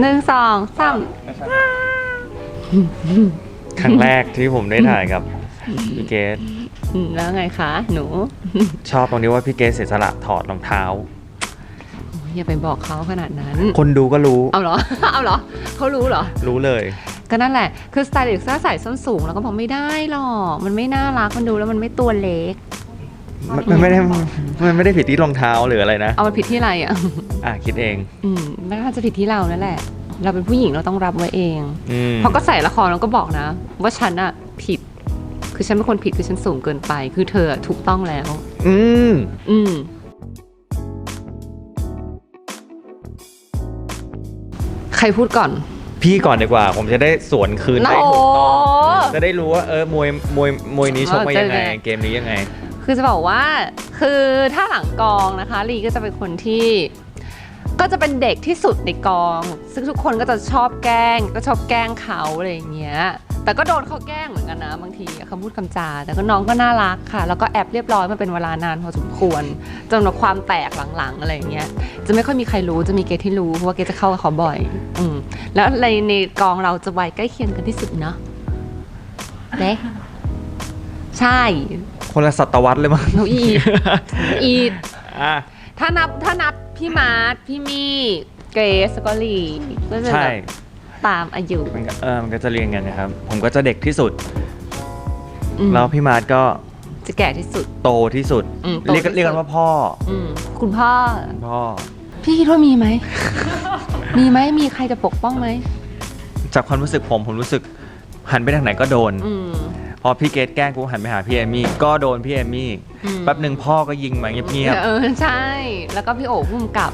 หนึ่งสองสามครั้งแรกที่ผมได้ถ่ายกับพี่เกดอืมแล้วไงคะหนูชอบตรงที่ว่าพี่เกดเสียสละถอดรองเท้าอย่าไปบอกเขาขนาดนั้น คนดูก็รู้เอาเหรอ เอาเหรอเขารู้เหรอ รู้เลย ก็นั่นแหละ คือสไตลิสต์ถ้าใส่ส้นสูงแล้วก็บอกไม่ได้หรอก มันไม่น่ารัก มันดูแล้วมันไม่ตัวเล็ก มันมันไม่ได้มันไม่ได้ผิดที่รองเท้าหรืออะไรนะ เอามันผิดที่อะไรอะ อะคิดเอง อืมมันน่าจะผิดที่เรานั่นแหละ เราเป็นผู้หญิงเราต้องรับไว้เองอืมเพราะก็ใส่ละครแล้วก็บอกนะ ว่าฉันอะผิด คือฉันเป็นคนผิดคือฉันสูงเกินไป คือเธออะถูกต้องแล้ว อืม อืม ใครพูดก่อนพี่ก่อนดีกว่า ผมจะได้สวนคืนได้โอ้ถูกต้องจะได้รู้ว่าเออมวยมวยมวยนี้ชกมายังไง เออจะเกมนี้ยังไง คือจะบอกว่าคือถ้าหลังกองนะคะลีก็จะเป็นคนที่ก็จะเป็นเด็กที่สุดในกอง ซึ่งทุกคนก็จะชอบแกล้ง ก็ชอบแกล้งเขาอะไรอย่างเงี้ย แต่ก็โดนเขาแกล้งเหมือนกันนะ บางทีคำพูดคำจา แต่ก็น้องก็น่ารักค่ะ แล้วก็แอบเรียบร้อยมาเป็นเวลานานพอสมควร จนมาความแตกหลังๆอะไรอย่างเงี้ย จะไม่ค่อยมีใครรู้ จะมีเกที่รู้ เพราะว่าเกจะเข้ากับเขาบ่อย อืม แล้วในในกองเราจะไวยใกล้เคียงกันที่สุดเนาะเด็ใช่ คนละศตวรรษเลยมั้งหนูอีดอีดอะ ถ้านับถ้านับพี่มาร์ทพี่มี่เกรซแล้วก็ลีก็จะใช่ แบบตามอายุมันก็เออมันก็จะเรียงกันนะครับ ผมก็จะเด็กที่สุด อืมแล้วพี่มาร์ทก็จะแก่ที่สุด โตที่สุด อืมโตเรียกที่สุด เรียกกันว่าพ่ออืมคุณพ่อ พ่อ พี่คิดว่ามีไหม มีไหมมีใครจะปกป้องไหม จากความรู้สึกผมผมรู้สึกหันไปทางไหนก็โดน อืม พอพี่เกดแกล้งกูหันไปหาพี่เอมี่ก็โดนพี่เอมี่อืม แป๊บหนึ่งพ่อก็ยิงมาเงียบเออใช่ แล้วก็พี่โอ๋พุ่มกับ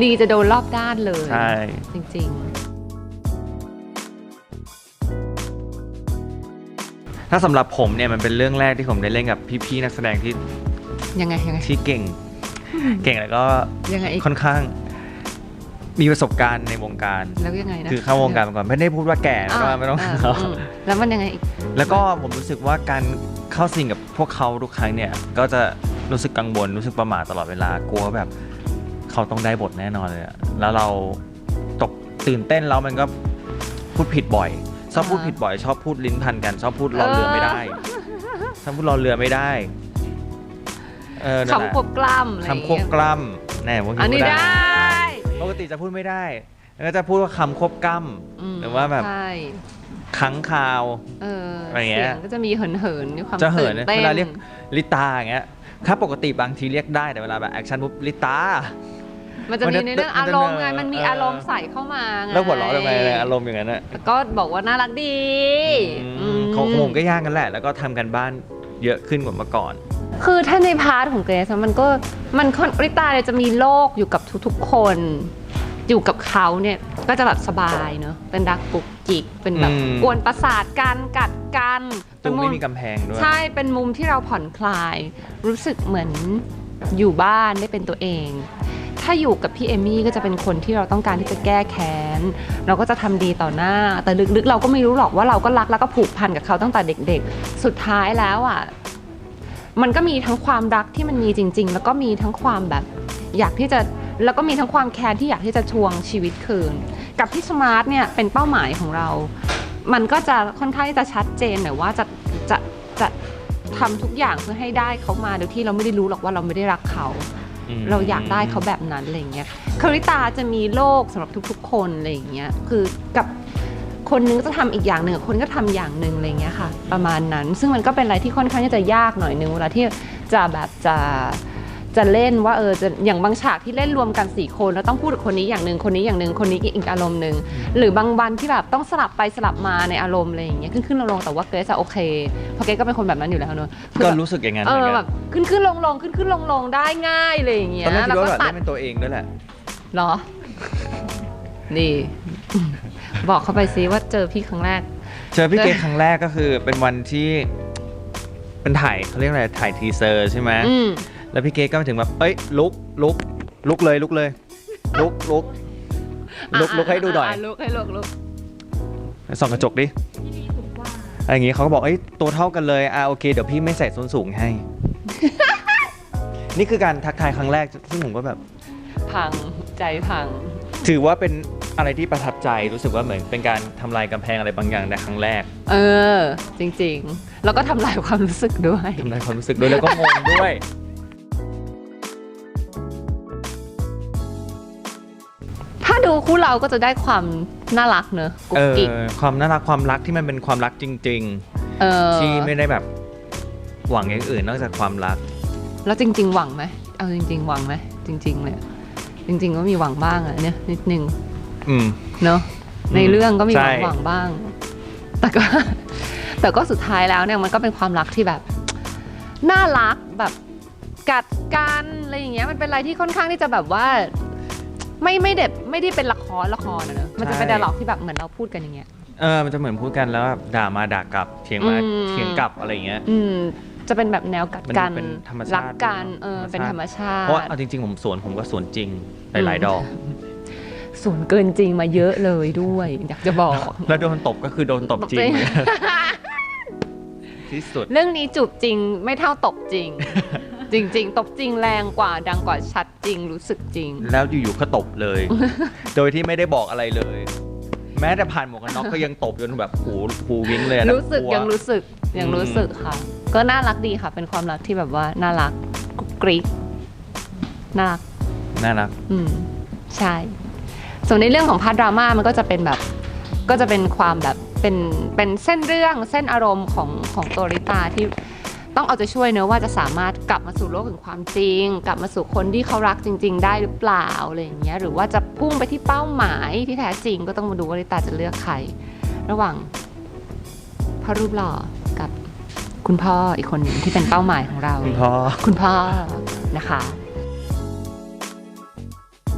ลีจะโดนรอบด้านเลยๆใช่ จริง ถ้าสำหรับผมเนี่ยมันเป็นเรื่องแรกที่ผมได้เล่นกับพี่ๆนักแสดงที่ๆ ยังไงยังไงที่เก่ง เก่งแล้วก็ยังไงอีกค่อนข้าง มีประสบการณ์ในวงการ แล้วยังไงนะคือเข้าวงการมาก่อนไม่ได้พูดว่าแก่นะก็ไม่ต้องาอืมแล้วมันยังไงอีกแล้วก็ผมรู้สึกว่าการเข้าสิงกับพวกเขาทุกครั้งเนี่ย ก็จะรู้สึกกังวลรู้สึกประหม่าตลอดเวลากลัวแบบเขาต้องได้บทแน่นอนเลยอะแล้วเราตกตื่นเต้นแล้วมันก็พูดผิดบ่อย ชอบพูดผิดบ่อย ชอบพูดลิ้นพันกัน ชอบพูดรอเรือไม่ได้ชอบพูดรอเรือไม่ได้เออนั่นแหละคำควบกล้ำอะไรอย่างคำควบเงี้ยกล้ำแน่ผมอันนี้พูได้ ปกติจะพูดไม่ได้แล้วก็จะพูดว่าคำควบกล้ำหรือว่าแบบใช่ค้างคาว เอออะไรเงี้ยเสียงก็จะมีเหินเหินๆมีความจะเหินตื่นเต้นเวลาเรียกลิตาอย่างเงี้ยถ้าปกติบางทีเรียกได้แต่เวลาแบบแอคชั่นปุ๊บลิตา มันจะมันมีจะในเรื่องมัอานจะรมณ์ไงเนอะมันมีเออออารมณ์ใส่เข้ามาไงแล้วหัวเราะทำไมเนี่ยอารมณ์อย่างนั้นอะแล้วก็บอกว่าน่ารักดีอืมของผมก็ยากกันแหละ แล้วก็ทำกันบ้านเยอะขึ้นกว่าเมื่อก่อน คือถ้าในพาร์ทของเกรซอะมันก็มันค่อนริตาเนี่ยจะมีโลกอยู่กับทุกๆคน อยู่กับเขาเนี่ยก็จะแบบสบายเนอะเป็นรักปุกจิก เป็นแบบอืม กวนประสาทกันกัดกันตรงเป็นไม่มุมีกำแพงด้วย ใช่เป็นมุมที่เราผ่อนคลาย รู้สึกเหมือนอยู่บ้านได้เป็นตัวเอง ถ้าอยู่กับพี่เอมี่ก็จะเป็นคนที่เราต้องการที่จะแก้แค้นเราก็จะทำดีต่อหน้า แต่ลึกๆ เราก็ไม่รู้หรอกว่าเราก็รักแล้วก็ผูกพันกับเขาตั้งแต่เด็ก ๆ สุดท้ายแล้วอะ มันก็มีทั้งความรักที่มันมีจริง ๆ แล้วก็มีทั้งความแบบ อยากที่จะแล้วก็มีทั้งความแค้นที่อยากที่จะทวงชีวิตคืน กับพี่สมาร์ทเนี่ยเป็นเป้าหมายของเรา มันก็จะค่อนข้างที่จะชัดเจนหน่อยว่าจะจะจะทำทุกอย่างเพื่อให้ได้เขามาโดยที่เราไม่ได้รู้หรอกว่าเราไม่ได้รักเขาอืมเราอยากได้เขาแบบนั้นอะไรอย่างเงี้ยคาริตาจะมีโลกสำหรับทุกๆ คนอะไรอย่างเงี้ยคือกับ คนนึงก็จะทำอีกอย่างหนึ่งคนก็ทำอย่างหนึ่งอะไรอย่างเงี้ยค่ะ ประมาณนั้น ซึ่งมันก็เป็นอะไรที่ค่อนข้างที่จะยากหน่อยนึงเวลาที่จะแบบจะจะเล่นว่าเออจะอย่างบางฉากที่เล่นรวมกันสี่คนแล้วต้องพูดกับคนนี้อย่างหนึ่งคนนี้อย่างหนึ่งคนนี้อีกอารมณ์หนึ่งหรือบางวันที่แบบต้องสลับไปสลับมาในอารมณ์อะไรอย่างเงี้ยขึ้นขึ้นลงลงแต่ว่าเกรซอะโอเคเพราะเกรซก็เป็นคนแบบนั้นอยู่แล้วเนอะคือก็แบบรู้สึกอย่างนั้นเอเหมืออนกัแบนบขึ้นขึ้นลงลงขึ้นขึ้นลงลงได้ง่ายเลยอย่างเงี้ยตอนแรกคิดว่าแบบตัเล่ดนเป็นตัวเองด้วยแหละเหรอ นี่ บอกเขาไปซิว่าเจอพี่ครั้งแรก เจอพี่เกดครั้งแรกก็คือเป็นวันที่เป็นถ่ายเขาเรียกอะไรถ่ายทีเซอร์ใช่ไหมอืมแล้วพี่เกดก็มาถึงแบบเอ้ยลุกลุกลุกเลยลุกเลยลุกลุกลุกลุกให้ดูหน่อยลุกให้ลุกลุกส่องกระจกดิอะไรอย่างงี้เขาก็บอกเอ้ยตัวเท่ากันเลยอ่าโอเคเดี๋ยวพี่ไม่ใส่ส้นสูงให้ นี่คือการทักทายครั้งแรกซึ่งผมก็แบบ พังใจพัง ถือว่าเป็น อะไรที่ประทับใจรู้สึกว่าเหมือนเป็นการทำลายกำแพงอะไรบางอย่างในครั้งแรกเออ จริงๆ แล้วก็ทำลายความรู้สึกด้วย ทำลายความรู้สึกด้วยแล้วก็งงด้วย ถ้าดูคู่เราก็จะได้ความน่ารักเนอะกุ๊เอกอกิ๊กความน่ารักความรักที่มันเป็นความรักจริง เออๆ ที่ไม่ได้แบบหวังอย่างอื่นนอกจากความรัก แล้วจริง ๆ หวังไหมเอาจริง ๆ หวังไหมจริง ๆ เลย จริง ๆ ก็มีหวังบ้างอะเนี่ยนิดนึง อืม เนอะในเรื่องก็มีหวังใช่หวังบ้าง แต่ก็ แต่ก็สุดท้ายแล้วเนี่ยมันก็เป็นความรักที่แบบ น่ารักแบบกัดกันอะไรอย่างเงี้ยมันเป็นอะไรที่ค่อนข้างที่จะแบบว่า ไม่ไม่เด็ดไม่ได้เป็นละครละครนะเนอะมันจะเป็นใช่ดาล็อกที่แบบเหมือนเราพูดกันอย่างเงี้ย เออมันจะเหมือนพูดกันแล้วแบบด่ามาด่ากลับเถียงมาอืม เถียงกลับอะไรอย่างเงี้ย อืม จะเป็นแบบแนวกัดกันมันเป็นธรรมชาติรักกันเออธรรมชาติเป็นธรรมชาเพราะว่าติเอาจริงๆผมสวนผมก็สวนจริงหลายๆดอก ส่วนเกินจริงมาเยอะเลยด้วย อยากจะบอก แล้วโดนตบก็คือโดนตบจริงจริง ที่สุด เรื่องนี้จูบจริงไม่เท่าตบจริง จริง ๆ ตบจริงแรงกว่าดังกว่าชัดจริงรู้สึกจริง แล้วอยู่ๆก็ตบเลย โดยที่ไม่ได้บอกอะไรเลย แม้แต่ผ่านหมวกกันน็อกก็ยังตบจนแบบหูหูวิ้งเลยอะรู้สึกแบบลัว ยังรู้สึกยังอืมรู้สึกค่ะ ก็น่ารักดีค่ะ เป็นความรักที่แบบว่าน่ารักกุ๊กกริ๊กน่ารักน่ารัก อืมใช่ ส่วนในเรื่องของพาร์ทดราม่ามันก็จะเป็นแบบก็จะเป็นความแบบเป็นเป็นเส้นเรื่องเส้นอารมณ์ของของตัวริตาที่ต้องเอาใจช่วยเนอะว่าจะสามารถกลับมาสู่โลกแห่งความจริง กลับมาสู่คนที่เขารักจริง ๆ ได้หรือเปล่าอะไรอย่างเงี้ยหรือว่าจะพุ่งไปที่เป้าหมายที่แท้จริงก็ต้องมาดูว่าริตาจะเลือกใคร ระหว่างพ่อรูปหล่อกับคุณพ่ออีกคนหนึ่งที่เป็นเป้าหมายของเรา คุณพ่อคุณพ่อนะคะ